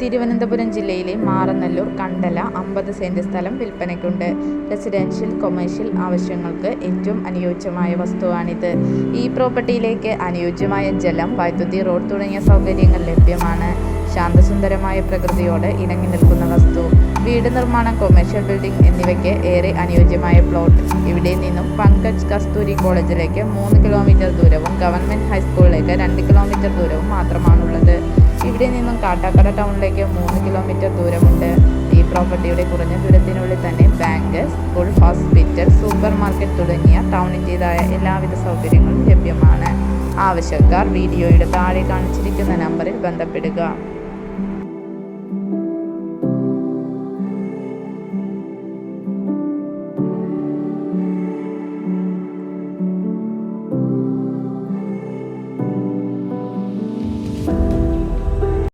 തിരുവനന്തപുരം ജില്ലയിലെ മാറനല്ലൂർ കണ്ടല അമ്പത് സെന്റ് സ്ഥലം വിൽപ്പനയ്ക്കുണ്ട്. റെസിഡൻഷ്യൽ കൊമേഴ്ഷ്യൽ ആവശ്യങ്ങൾക്ക് ഏറ്റവും അനുയോജ്യമായ വസ്തുവാണിത്. ഈ പ്രോപ്പർട്ടിയിലേക്ക് അനുയോജ്യമായ ജലം വൈദ്യുതി റോഡ് തുടങ്ങിയ സൗകര്യങ്ങൾ ലഭ്യമാണ്. ശാന്തസുന്ദരമായ പ്രകൃതിയോട് ഇണങ്ങി നിൽക്കുന്ന വസ്തു. വീട് നിർമ്മാണം കൊമേഴ്ഷ്യൽ ബിൽഡിംഗ് എന്നിവയ്ക്ക് ഏറെ അനുയോജ്യമായ പ്ലോട്ട്. ഇവിടെ നിന്നും പങ്കജ് കസ്തൂരി കോളേജിലേക്ക് മൂന്ന് കിലോമീറ്റർ ദൂരവും ഗവൺമെന്റ് ഹൈസ്കൂളിലേക്ക് രണ്ട് കിലോമീറ്റർ ദൂരവും മാത്രമാണുള്ളത്. ഇവിടെ നിന്നും കാട്ടാക്കട ടൗണിലേക്ക് മൂന്ന് കിലോമീറ്റർ ദൂരമുണ്ട്. ഈ പ്രോപ്പർട്ടിയുടെ കുറഞ്ഞ ദൂരത്തിനുള്ളിൽ തന്നെ bank school hospital super market തുടങ്ങിയ ടൗണിന്റെതായ എല്ലാവിധ സൗകര്യങ്ങളും ലഭ്യമാണ്. ആവശ്യക്കാർ വീഡിയോയുടെ താഴെ കാണിച്ചിരിക്കുന്ന നമ്പറിൽ ബന്ധപ്പെടുക.